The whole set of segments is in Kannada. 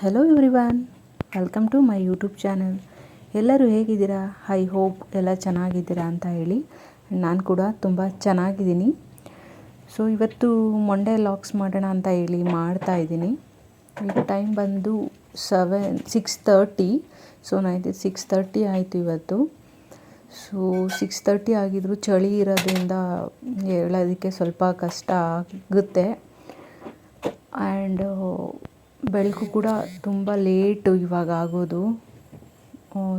Hello everyone welcome to my YouTube channel ಎಲ್ಲರೂ ಹೇಗಿದ್ದೀರಾ? ಐ ಹೋಪ್ ಎಲ್ಲ ಚೆನ್ನಾಗಿದ್ದೀರಾ ಅಂತ ಹೇಳಿ ನಾನು ಕೂಡ ತುಂಬ ಚೆನ್ನಾಗಿದ್ದೀನಿ. ಸೊ ಇವತ್ತು ಮೊಂಡೆ ಲಾಕ್ಸ್ ಮಾಡೋಣ ಅಂತ ಹೇಳಿ ಮಾಡ್ತಾ ಇದ್ದೀನಿ. ಈಗ ಟೈಮ್ ಬಂದು seven six thirty so ninety six thirty ಆಯಿತು ಇವತ್ತು. ಸೊ ಸಿಕ್ಸ್ ತರ್ಟಿ ಆಗಿದ್ರು ಚಳಿ ಇರೋದ್ರಿಂದ ಹೇಳೋದಕ್ಕೆ ಸ್ವಲ್ಪ ಕಷ್ಟ ಆಗುತ್ತೆ. ಆ್ಯಂಡ್ ಬೆಳಕು ಕೂಡ ತುಂಬ ಲೇಟು ಇವಾಗ ಆಗೋದು.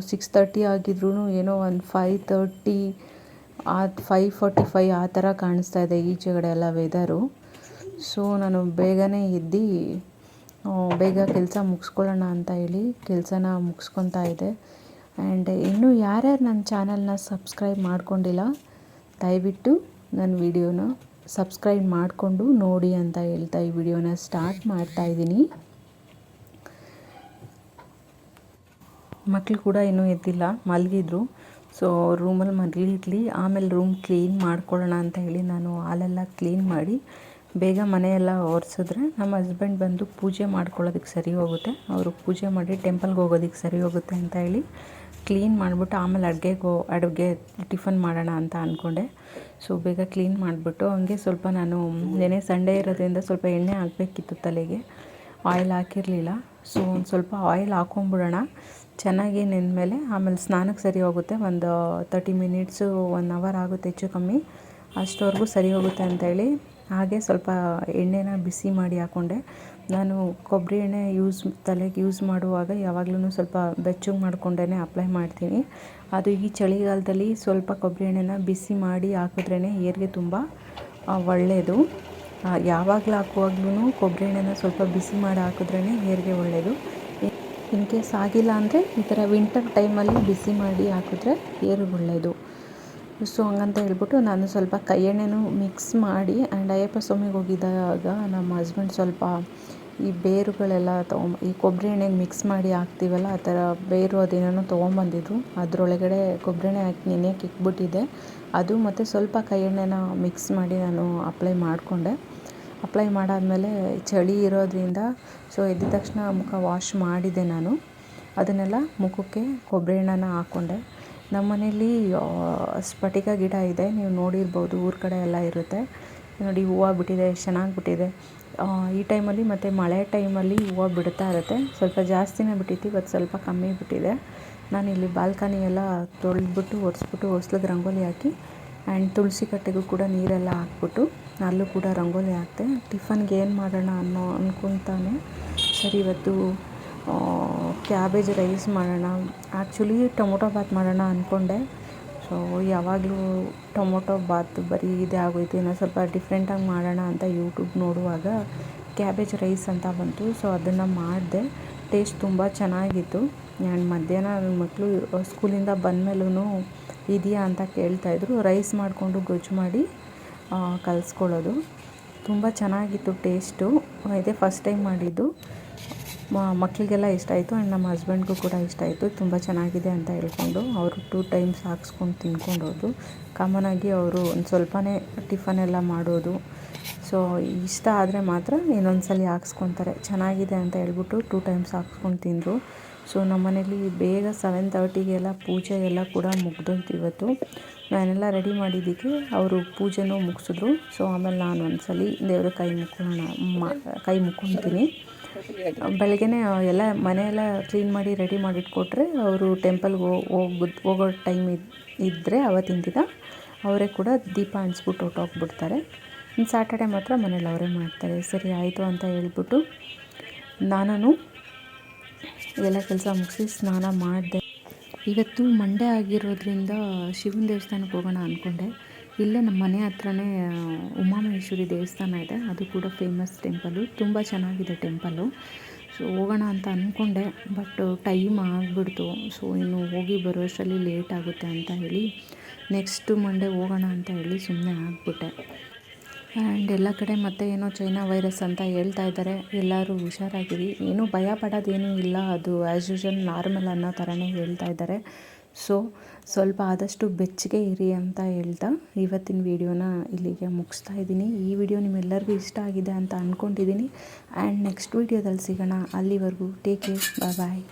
ಸಿಕ್ಸ್ ತರ್ಟಿ ಆಗಿದ್ರೂ ಏನೋ ಒಂದು ಫೈವ್ ತರ್ಟಿ ಆ ಫೈವ್ ಫಾರ್ಟಿ ಫೈವ್ ಆ ಥರ ಕಾಣಿಸ್ತಾ ಇದೆ ಈಚೆಗಡೆ ಎಲ್ಲ ವೆದರು ಸೊ ನಾನು ಬೇಗನೆ ಇದ್ದು ಬೇಗ ಕೆಲಸ ಮುಗಿಸ್ಕೊಳ್ಳೋಣ ಅಂತ ಹೇಳಿ ಕೆಲಸನ ಮುಗಿಸ್ಕೊತಾ ಇದ್ದೆ. ಆ್ಯಂಡ್ ಇನ್ನೂ ಯಾರ್ಯಾರು ನನ್ನ ಚಾನಲ್ನ ಸಬ್ಸ್ಕ್ರೈಬ್ ಮಾಡ್ಕೊಂಡಿಲ್ಲ, ದಯವಿಟ್ಟು ನನ್ನ ವಿಡಿಯೋನ ಸಬ್ಸ್ಕ್ರೈಬ್ ಮಾಡಿಕೊಂಡು ನೋಡಿ ಅಂತ ಹೇಳ್ತಾ ಈ ವಿಡಿಯೋನ ಸ್ಟಾರ್ಟ್ ಮಾಡ್ತಾ ಇದ್ದೀನಿ. ಮಕ್ಕಳು ಕೂಡ ಇನ್ನೂ ಎದ್ದಿಲ್ಲ, ಮಲಗಿದ್ರು. ಸೊ ರೂಮಲ್ಲಿ ಮಲಗಿರಲಿ ಆಮೇಲೆ ರೂಮ್ ಕ್ಲೀನ್ ಮಾಡ್ಕೊಳ್ಳೋಣ ಅಂತ ಹೇಳಿ ನಾನು ಹಾಲೆಲ್ಲ ಕ್ಲೀನ್ ಮಾಡಿ ಬೇಗ ಮನೆಯೆಲ್ಲ ಒರೆಸಿದ್ರೆ ನಮ್ಮ ಹಸ್ಬೆಂಡ್ ಬಂದು ಪೂಜೆ ಮಾಡ್ಕೊಳ್ಳೋದಕ್ಕೆ ಸರಿ ಹೋಗುತ್ತೆ. ಅವರು ಪೂಜೆ ಮಾಡಿ ಟೆಂಪಲ್ಗೆ ಹೋಗೋದಕ್ಕೆ ಸರಿ ಹೋಗುತ್ತೆ ಅಂತ ಹೇಳಿ ಕ್ಲೀನ್ ಮಾಡಿಬಿಟ್ಟು ಆಮೇಲೆ ಅಡುಗೆಗೆ ಅಡುಗೆ ಟಿಫನ್ ಮಾಡೋಣ ಅಂತ ಅಂದ್ಕೊಂಡೆ ಸೊ ಬೇಗ ಕ್ಲೀನ್ ಮಾಡಿಬಿಟ್ಟು ಹಂಗೆ ಸ್ವಲ್ಪ ನಾನು ನೆನೆ ಸಂಡೇ ಇರೋದ್ರಿಂದ ಸ್ವಲ್ಪ ಎಣ್ಣೆ ಹಾಕಬೇಕಿತ್ತು ತಲೆಗೆ. ಆಯಿಲ್ ಹಾಕಿರಲಿಲ್ಲ. ಸೊ ಒಂದು ಸ್ವಲ್ಪ ಆಯಿಲ್ ಹಾಕೊಂಬಿಡೋಣ. ಚೆನ್ನಾಗಿ ನೆಂದಮೇಲೆ ಆಮೇಲೆ ಸ್ನಾನಕ್ಕೆ ಸರಿ ಹೋಗುತ್ತೆ. ಒಂದು ತರ್ಟಿ ಮಿನಿಟ್ಸು ಒನ್ ಅವರ್ ಆಗುತ್ತೆ ಹೆಚ್ಚು ಕಮ್ಮಿ. ಅಷ್ಟೋವರೆಗೂ ಸರಿ ಹೋಗುತ್ತೆ ಅಂತೇಳಿ ಹಾಗೆ ಸ್ವಲ್ಪ ಎಣ್ಣೆನ ಬಿಸಿ ಮಾಡಿ ಹಾಕ್ಕೊಂಡೆ ನಾನು ಕೊಬ್ಬರಿ ಎಣ್ಣೆ ಯೂಸ್ ತಲೆಗೆ ಯೂಸ್ ಮಾಡುವಾಗ ಯಾವಾಗ್ಲೂ ಸ್ವಲ್ಪ ಬೆಚ್ಚಗೆ ಮಾಡಿಕೊಂಡೇ ಅಪ್ಲೈ ಮಾಡ್ತೀನಿ. ಅದು ಈ ಚಳಿಗಾಲದಲ್ಲಿ ಸ್ವಲ್ಪ ಕೊಬ್ಬರಿ ಎಣ್ಣೆನ ಬಿಸಿ ಮಾಡಿ ಹಾಕಿದ್ರೇ ಏರ್ಗೆ ತುಂಬ ಒಳ್ಳೆಯದು ಯಾವಾಗಲೂ ಹಾಕುವಾಗ್ಲೂ ಕೊಬ್ಬರಿ ಎಣ್ಣೆನ ಸ್ವಲ್ಪ ಬಿಸಿ ಮಾಡಿ ಹಾಕಿದ್ರೇ ಹೇರ್ಗೆ ಒಳ್ಳೆಯದು ಇನ್ ಕೇಸ್ ಆಗಿಲ್ಲ ಅಂದರೆ ಈ ಥರ ವಿಂಟರ್ ಟೈಮಲ್ಲಿ ಬಿಸಿ ಮಾಡಿ ಹಾಕಿದ್ರೆ ಏರು ಒಳ್ಳೆಯದು ಸೊ ಹಂಗಂತ ಹೇಳ್ಬಿಟ್ಟು ನಾನು ಸ್ವಲ್ಪ ಕೈ ಎಣ್ಣೆನೂ ಮಿಕ್ಸ್ ಮಾಡಿ ಆ್ಯಂಡ್ ಅಯ್ಯಪ್ಪ ಸ್ವಾಮಿಗೆ ಹೋಗಿದ್ದಾಗ ನಮ್ಮ ಹಸ್ಬೆಂಡ್ ಸ್ವಲ್ಪ ಈ ಬೇರುಗಳೆಲ್ಲ ತೊಗೊಂಬ, ಈ ಕೊಬ್ಬರಿ ಎಣ್ಣೆಗೆ ಮಿಕ್ಸ್ ಮಾಡಿ ಹಾಕ್ತೀವಲ್ಲ, ಆ ಥರ ಬೇರು ಅದೇನೋ ತೊಗೊಂಬಂದಿದ್ರು. ಅದರೊಳಗಡೆ ಕೊಬ್ಬರಿ ಎಣ್ಣೆ ಹಾಕಿ ನೆನೆಯಕ್ಕೆ ಇಕ್ಬಿಟ್ಟಿದ್ದೆ. ಅದು ಮತ್ತು ಸ್ವಲ್ಪ ಕೈ ಎಣ್ಣೆನ ಮಿಕ್ಸ್ ಮಾಡಿ ನಾನು ಅಪ್ಲೈ ಮಾಡಿಕೊಂಡೆ. ಅಪ್ಲೈ ಮಾಡಾದಮೇಲೆ ಚಳಿ ಇರೋದ್ರಿಂದ ಸೊ ಎದ್ದ ತಕ್ಷಣ ಮುಖ ವಾಶ್ ಮಾಡಿದೆ ನಾನು. ಅದನ್ನೆಲ್ಲ ಮುಖಕ್ಕೆ ಕೊಬ್ಬರಿ ಎಣ್ಣೆನ ಹಾಕ್ಕೊಂಡೆ ನಮ್ಮ ಮನೇಲಿ ಸ್ಫಟಿಕ ಗಿಡ ಇದೆ, ನೀವು ನೋಡಿರ್ಬೋದು, ಊರ ಕಡೆ ಎಲ್ಲ ಇರುತ್ತೆ. ನೋಡಿ, ಹೂವು ಬಿಟ್ಟಿದೆ ಎಷ್ಟು ಚೆನ್ನಾಗಿ ಬಿಟ್ಟಿದೆ. ಈ ಟೈಮಲ್ಲಿ ಮತ್ತು ಮಳೆ ಟೈಮಲ್ಲಿ ಹೂವು ಬಿಡ್ತಾ ಇರುತ್ತೆ. ಸ್ವಲ್ಪ ಜಾಸ್ತಿನೇ ಬಿಟ್ಟಿತ್ತು, ಇವತ್ತು ಸ್ವಲ್ಪ ಕಮ್ಮಿ ಬಿಟ್ಟಿದೆ. ನಾನಿಲ್ಲಿ ಬಾಲ್ಕನಿ ಎಲ್ಲ ತೊಳೆದ್ಬಿಟ್ಟು, ಒರೆಸ್ಬಿಟ್ಟು ಹೊಸ್ಲಿಗೆ ರಂಗೋಲಿ ಹಾಕಿ ಆ್ಯಂಡ್ ತುಳಸಿ ಕಟ್ಟೆಗೂ ಕೂಡ ನೀರೆಲ್ಲ ಹಾಕ್ಬಿಟ್ಟು ಅಲ್ಲೂ ಕೂಡ ರಂಗೋಲಿ ಹಾಕಿದೆ ಟಿಫನ್ಗೆ ಏನು ಮಾಡೋಣ ಅನ್ನೋ ಅಂದ್ಕೊತಾನೆ ಸರಿ, ಇವತ್ತು ಕ್ಯಾಬೇಜ್ ರೈಸ್ ಮಾಡೋಣ. ಆ್ಯಕ್ಚುಲಿ ಟೊಮೊಟೊ ಬಾತ್ ಮಾಡೋಣ ಅಂದ್ಕೊಂಡೆ ಸೊ, ಯಾವಾಗಲೂ ಟೊಮೊಟೊ ಬಾತ್ ಬರೀ ಇದೇ ಆಗೋಯ್ತು. ಇನ್ನೊಂದು ಸ್ವಲ್ಪ ಡಿಫ್ರೆಂಟಾಗಿ ಮಾಡೋಣ ಅಂತ ಯೂಟ್ಯೂಬ್ ನೋಡುವಾಗ ಕ್ಯಾಬೇಜ್ ರೈಸ್ ಅಂತ ಬಂತು. ಸೊ, ಅದನ್ನು ಮಾಡಿದೆ. ಟೇಸ್ಟ್ ತುಂಬ ಚೆನ್ನಾಗಿತ್ತು. ಆ್ಯಂಡ್ ಮಧ್ಯಾಹ್ನ ನನ್ನ ಮಕ್ಕಳು ಸ್ಕೂಲಿಂದ ಬಂದಮೇಲೂ ಇದೆಯಾ ಅಂತ ಕೇಳ್ತಾಯಿದ್ರು ರೈಸ್ ಮಾಡಿಕೊಂಡು ಗೊಜ್ಜು ಮಾಡಿ ಕಲಿಸ್ಕೊಳ್ಳೋದು. ತುಂಬ ಚೆನ್ನಾಗಿತ್ತು ಟೇಸ್ಟು. ಇದೇ ಫಸ್ಟ್ ಟೈಮ್ ಮಾಡಿದ್ದು. ಮಕ್ಕಳಿಗೆಲ್ಲ ಇಷ್ಟ ಆಯಿತು. ಆ್ಯಂಡ್ ನಮ್ಮ ಹಸ್ಬೆಂಡ್ಗೂ ಕೂಡ ಇಷ್ಟ ಆಯಿತು. ತುಂಬ ಚೆನ್ನಾಗಿದೆ ಅಂತ ಹೇಳ್ಕೊಂಡು ಅವರು ಟೂ ಟೈಮ್ಸ್ ಹಾಕ್ಸ್ಕೊಂಡು ತಿನ್ಕೊಂಡು ಆಗಿ ಅವರು ಒಂದು ಸ್ವಲ್ಪನೇ ಟಿಫನ್ ಎಲ್ಲ ಮಾಡೋದು. ಸೊ ಇಷ್ಟ ಆದರೆ ಮಾತ್ರ ಇನ್ನೊಂದು ಸಲ ಹಾಕ್ಸ್ಕೊತಾರೆ. ಚೆನ್ನಾಗಿದೆ ಅಂತ ಹೇಳ್ಬಿಟ್ಟು ಟೂ ಟೈಮ್ಸ್ ಹಾಕ್ಸ್ಕೊಂಡು ತಿಂದರು. ಸೊ ನಮ್ಮ ಮನೇಲಿ ಬೇಗ ಸೆವೆನ್ ತರ್ಟಿಗೆಲ್ಲ ಪೂಜೆ ಎಲ್ಲ ಕೂಡ ಮುಗ್ದೋಯ್ತು ಇವತ್ತು. ನಾನೆಲ್ಲ ರೆಡಿ ಮಾಡಿದ್ದಕ್ಕೆ ಅವರು ಪೂಜೆನೂ ಮುಗಿಸಿದ್ರು. ಸೊ ಆಮೇಲೆ ನಾನು ಒಂದ್ಸಲಿ ದೇವರ ಕೈ ಮುಕ್ಕೋಣ ಕೈ ಮುಕ್ಕೊತೀನಿ. ಬೆಳಗ್ಗೆನೇ ಎಲ್ಲ ಮನೆಯೆಲ್ಲ ಕ್ಲೀನ್ ಮಾಡಿ ರೆಡಿ ಮಾಡಿಟ್ಕೊಟ್ರೆ ಅವರು ಟೆಂಪಲ್ಗೆ ಹೋಗಿ ಹೋಗೋ ಟೈಮ್ ಇದ್ದರೆ ಅವತ್ತಿನ ದಿನ ಅವರೇ ಕೂಡ ದೀಪ ಹಂಚ್ಬಿಟ್ಟು ಹೊರ್ಟೋಗ್ಬಿಡ್ತಾರೆ. ಇನ್ನು ಸ್ಯಾಟರ್ಡೆ ಮಾತ್ರ ಮನೇಲಿ ಅವರೇ ಮಾಡ್ತಾರೆ. ಸರಿ, ಆಯಿತು ಅಂತ ಹೇಳ್ಬಿಟ್ಟು ನಾನು ಎಲ್ಲ ಕೆಲಸ ಮುಗಿಸಿ ಸ್ನಾನ ಮಾಡಿದೆ. ಇವತ್ತು ಮಂಡೇ ಆಗಿರೋದ್ರಿಂದ ಶಿವನ ದೇವಸ್ಥಾನಕ್ಕೆ ಹೋಗೋಣ ಅಂದ್ಕೊಂಡೆ ಇಲ್ಲೇ ನಮ್ಮ ಮನೆ ಹತ್ರನೇ ಉಮಾಮಹೇಶ್ವರಿ ದೇವಸ್ಥಾನ ಇದೆ. ಅದು ಕೂಡ ಫೇಮಸ್ ಟೆಂಪಲು ತುಂಬ ಚೆನ್ನಾಗಿದೆ ಟೆಂಪಲು ಸೊ ಹೋಗೋಣ ಅಂತ ಅಂದ್ಕೊಂಡೆ ಬಟ್ ಟೈಮ್ ಆಗಿಬಿಡ್ತು. ಸೊ ಇನ್ನು ಹೋಗಿ ಬರೋಷ್ಟರಲ್ಲಿ ಲೇಟ್ ಆಗುತ್ತೆ ಅಂತ ಹೇಳಿ ನೆಕ್ಸ್ಟ್ ಮಂಡೇ ಹೋಗೋಣ ಅಂತ ಹೇಳಿ ಸುಮ್ಮನೆ ಆಗಿಬಿಟ್ಟೆ. ಆ್ಯಂಡ್ ಎಲ್ಲ ಕಡೆ ಮತ್ತೆ ಏನೋ ಚೈನಾ ವೈರಸ್ ಅಂತ ಹೇಳ್ತಾ ಇದ್ದಾರೆ. ಎಲ್ಲರೂ ಹುಷಾರಾಗಿರಿ. ಏನೂ ಭಯ ಪಡೋದೇನೂ ಇಲ್ಲ. ಅದು ಆ್ಯಸ್ ಯೂಶ್ವಲ್ ನಾರ್ಮಲ್ ಅನ್ನೋ ಥರನೇ ಹೇಳ್ತಾ ಇದ್ದಾರೆ. ಸೊ ಸ್ವಲ್ಪ ಆದಷ್ಟು ಬೆಚ್ಚಗೆ ಇರಿ ಅಂತ ಹೇಳ್ತಾ ಇವತ್ತಿನ ವಿಡಿಯೋನ ಇಲ್ಲಿಗೆ ಮುಗಿಸ್ತಾ ಇದ್ದೀನಿ. ಈ ವಿಡಿಯೋ ನಿಮ್ಮೆಲ್ಲರಿಗೂ ಇಷ್ಟ ಆಗಿದೆ ಅಂತ ಅಂದ್ಕೊಂಡಿದ್ದೀನಿ ಆ್ಯಂಡ್ ನೆಕ್ಸ್ಟ್ ವಿಡಿಯೋದಲ್ಲಿ ಸಿಗೋಣ. ಅಲ್ಲಿವರೆಗೂ ಟೇಕ್ ಕೇರ್ ಬಾಯ್ ಬಾಯ್